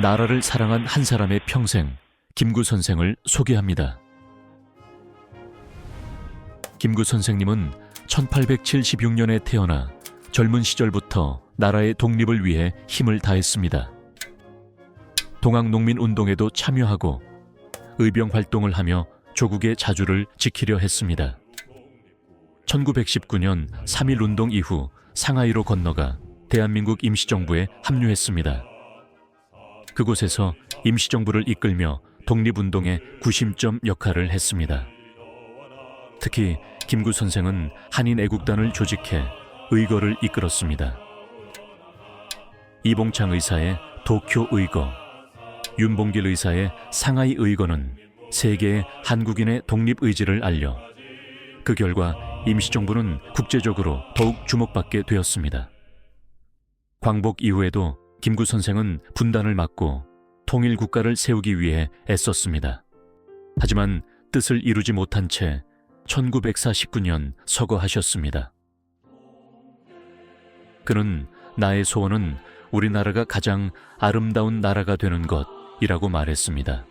나라를 사랑한 한 사람의 평생, 김구 선생을 소개합니다. 김구 선생님은 1876년에 태어나 젊은 시절부터 나라의 독립을 위해 힘을 다했습니다. 동학농민운동에도 참여하고 의병 활동을 하며 조국의 자주를 지키려 했습니다. 1919년 3.1운동 이후 상하이로 건너가 대한민국 임시정부에 합류했습니다. 그곳에서 임시정부를 이끌며 독립운동의 구심점 역할을 했습니다. 특히 김구 선생은 한인 애국단을 조직해 의거를 이끌었습니다. 이봉창 의사의 도쿄 의거, 윤봉길 의사의 상하이 의거는 세계의 한국인의 독립 의지를 알려 그 결과 임시정부는 국제적으로 더욱 주목받게 되었습니다. 광복 이후에도 김구 선생은 분단을 막고 통일 국가를 세우기 위해 애썼습니다. 하지만 뜻을 이루지 못한 채 1949년 서거하셨습니다. 그는 나의 소원은 우리나라가 가장 아름다운 나라가 되는 것이라고 말했습니다.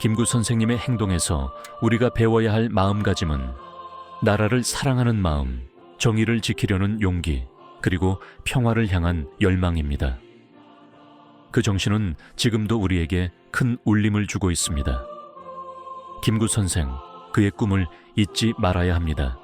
김구 선생님의 행동에서 우리가 배워야 할 마음가짐은 나라를 사랑하는 마음, 정의를 지키려는 용기, 그리고 평화를 향한 열망입니다. 그 정신은 지금도 우리에게 큰 울림을 주고 있습니다. 김구 선생, 그의 꿈을 잊지 말아야 합니다.